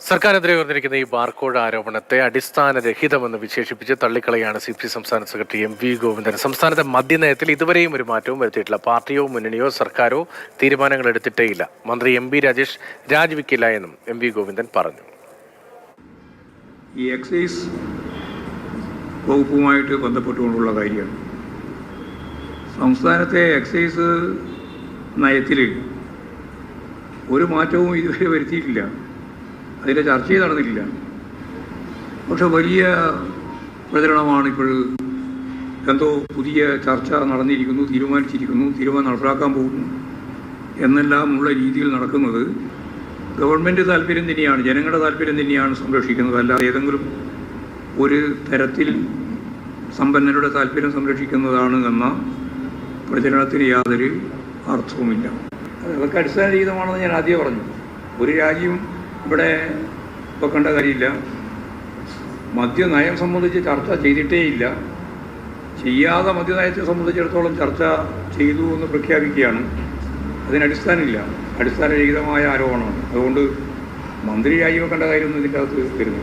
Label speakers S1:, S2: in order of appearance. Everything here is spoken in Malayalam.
S1: സർക്കാരിനെതിരെ ഉയർന്നിരിക്കുന്ന ഈ ബാർകോഡ് ആരോപണത്തെ അടിസ്ഥാനരഹിതമെന്ന് വിശേഷിപ്പിച്ച് തള്ളിക്കളയാണ് സി പി സംസ്ഥാന സെക്രട്ടറി എം വി ഗോവിന്ദൻ. സംസ്ഥാനത്തെ മദ്യനയത്തിൽ ഇതുവരെയും ഒരു മാറ്റവും വരുത്തിയിട്ടില്ല. പാർട്ടിയോ മുന്നണിയോ സർക്കാരോ തീരുമാനങ്ങൾ എടുത്തിട്ടേ ഇല്ല. മന്ത്രി എം ബി രാജേഷ് രാജിവെക്കില്ല എന്നും എം വി ഗോവിന്ദൻ പറഞ്ഞു.
S2: ഈ എക്സൈസ് വകുപ്പുമായിട്ട് ബന്ധപ്പെട്ടുകൊണ്ടുള്ള കാര്യമാണ് സംസ്ഥാനത്തെ എക്സൈസ് നയത്തിൽ ഒരു മാറ്റവും ഇതുവരെ വരുത്തിയിട്ടില്ല. അതിന്റെ ചർച്ചയും നടന്നിട്ടില്ല പക്ഷെ വലിയ പ്രചരണമാണ് ഇപ്പോൾ എന്തോ പുതിയ ചർച്ച നടന്നിരിക്കുന്നു തീരുമാനിച്ചിരിക്കുന്നു തീരുമാനം നടപ്പിലാക്കാൻ പോകുന്നു എന്നെല്ലാം ഉള്ള രീതിയിൽ നടക്കുന്നത് ഗവൺമെന്റ് താല്പര്യം തന്നെയാണ് ജനങ്ങളുടെ താല്പര്യം തന്നെയാണ് സംരക്ഷിക്കുന്നത്. അല്ലാതെ ഏതെങ്കിലും ഒരു തരത്തിൽ സമ്പന്നരുടെ താല്പര്യം സംരക്ഷിക്കുന്നതാണ് എന്ന പ്രചരണത്തിന് യാതൊരു അർത്ഥവുമില്ല. അതൊക്കെ അടിസ്ഥാനരഹിതമാണെന്ന് ഞാൻ ആദ്യം പറഞ്ഞു. ഒരു രാജ്യം ഇവിടെ വെക്കേണ്ട കാര്യമില്ല. മദ്യനയം സംബന്ധിച്ച് ചർച്ച ചെയ്തിട്ടേ ഇല്ല ചെയ്യാതെ മദ്യനയത്തെ സംബന്ധിച്ചിടത്തോളം ചർച്ച ചെയ്തു എന്ന് പ്രഖ്യാപിക്കുകയാണ്. അതിനടിസ്ഥാനമില്ല അടിസ്ഥാനരഹിതമായ ആരോപണമാണ്. അതുകൊണ്ട് മന്ത്രിയായി വെക്കേണ്ട കാര്യമൊന്നും ഇതിന്റെ അകത്ത് വരുന്നില്ല.